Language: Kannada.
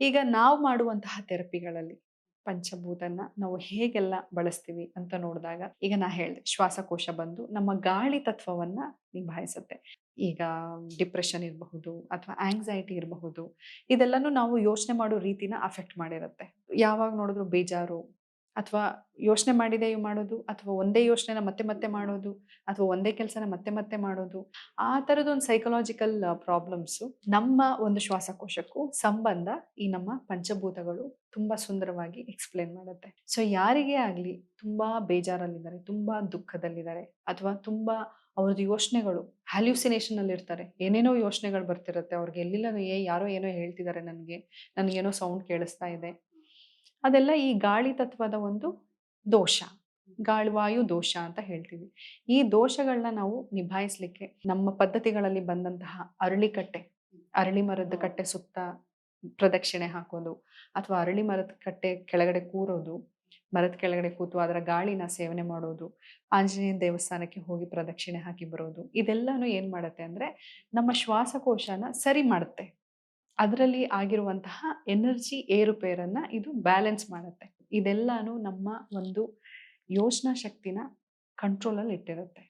ಈಗ ನಾವು ಮಾಡುವಂತಹ ಥೆರಪಿಗಳಲ್ಲಿ ಪಂಚಭೂತನ್ನ ನಾವು ಹೇಗೆಲ್ಲ ಬಳಸ್ತೀವಿ ಅಂತ ನೋಡಿದಾಗ ಈಗ ನಾ ಹೇಳಿದೆ, ಶ್ವಾಸಕೋಶ ಬಂದು ನಮ್ಮ ಗಾಳಿ ತತ್ವವನ್ನ ನಿಭಾಯಿಸುತ್ತೆ. ಈಗ ಡಿಪ್ರೆಷನ್ ಇರಬಹುದು ಅಥವಾ ಆಂಗ್ಸೈಟಿ ಇರಬಹುದು, ಇದೆಲ್ಲನೂ ನಾವು ಯೋಚನೆ ಮಾಡೋ ರೀತಿನ ಅಫೆಕ್ಟ್ ಮಾಡಿರುತ್ತೆ. ಯಾವಾಗ ನೋಡಿದ್ರು ಬೇಜಾರು ಅಥವಾ ಯೋಚನೆ ಮಾಡಿದೆ ಮಾಡೋದು, ಅಥವಾ ಒಂದೇ ಯೋಚನೆನ ಮತ್ತೆ ಮತ್ತೆ ಮಾಡೋದು, ಅಥವಾ ಒಂದೇ ಕೆಲಸನ ಮತ್ತೆ ಮತ್ತೆ ಮಾಡೋದು, ಆ ಥರದೊಂದು ಸೈಕಲಾಜಿಕಲ್ ಪ್ರಾಬ್ಲಮ್ಸು ನಮ್ಮ ಒಂದು ಶ್ವಾಸಕೋಶಕ್ಕೂ ಸಂಬಂಧ ಈ ನಮ್ಮ ಪಂಚಭೂತಗಳು ತುಂಬ ಸುಂದರವಾಗಿ ಎಕ್ಸ್ಪ್ಲೇನ್ ಮಾಡುತ್ತೆ. ಸೊ ಯಾರಿಗೇ ಆಗಲಿ ತುಂಬ ಬೇಜಾರಲ್ಲಿದ್ದಾರೆ, ತುಂಬ ದುಃಖದಲ್ಲಿದ್ದಾರೆ, ಅಥವಾ ತುಂಬ ಅವ್ರದ್ದು ಯೋಚನೆಗಳು ಹ್ಯಾಲ್ಯೂಸಿನೇಷನ್ ಅಲ್ಲಿ ಇರ್ತಾರೆ ಏನೇನೋ ಯೋಚನೆಗಳು ಬರ್ತಿರುತ್ತೆ, ಅವ್ರಿಗೆ ಎಲ್ಲಿಲ್ಲ ಏ, ಯಾರೋ ಏನೋ ಹೇಳ್ತಿದ್ದಾರೆ ನನಗೆ, ನನಗೇನೋ ಸೌಂಡ್ ಕೇಳಿಸ್ತಾ ಇದೆ ಅದೆಲ್ಲ ಈ ಗಾಳಿ ತತ್ವದ ಒಂದು ದೋಷ. ಗಾಳಿವಾಯು ದೋಷ ಅಂತ ಹೇಳ್ತೀವಿ. ಈ ದೋಷಗಳನ್ನ ನಾವು ನಿಭಾಯಿಸ್ಲಿಕ್ಕೆ ನಮ್ಮ ಪದ್ಧತಿಗಳಲ್ಲಿ ಬಂದಂತಹ ಅರಳಿಕಟ್ಟೆ ಅರಳಿ ಮರದ ಕಟ್ಟೆ ಸುತ್ತ ಪ್ರದಕ್ಷಿಣೆ ಹಾಕೋದು ಅಥವಾ ಅರಳಿ ಮರದ ಕಟ್ಟೆ ಕೆಳಗಡೆ ಕೂರೋದು ಮರದ ಕೆಳಗಡೆ ಕೂತು ಅದರ ಗಾಳಿನ ಸೇವನೆ ಮಾಡೋದು ಆಂಜನೇಯ ದೇವಸ್ಥಾನಕ್ಕೆ ಹೋಗಿ ಪ್ರದಕ್ಷಿಣೆ ಹಾಕಿ ಬರೋದು ಇದೆಲ್ಲನೂ ಏನ್ ಮಾಡುತ್ತೆ ಅಂದ್ರೆ ನಮ್ಮ ಶ್ವಾಸಕೋಶನ ಸರಿ ಮಾಡುತ್ತೆ. ಅದರಲ್ಲಿ ಆಗಿರುವಂತಹ ಎನರ್ಜಿ ಏರುಪೇರನ್ನ ಇದು ಬ್ಯಾಲೆನ್ಸ್ ಮಾಡುತ್ತೆ. ಇದೆಲ್ಲಾನು ನಮ್ಮ ಒಂದು ಯೋಚನಾ ಶಕ್ತಿನ ಕಂಟ್ರೋಲಲ್ಲಿ ಇಟ್ಟಿರುತ್ತೆ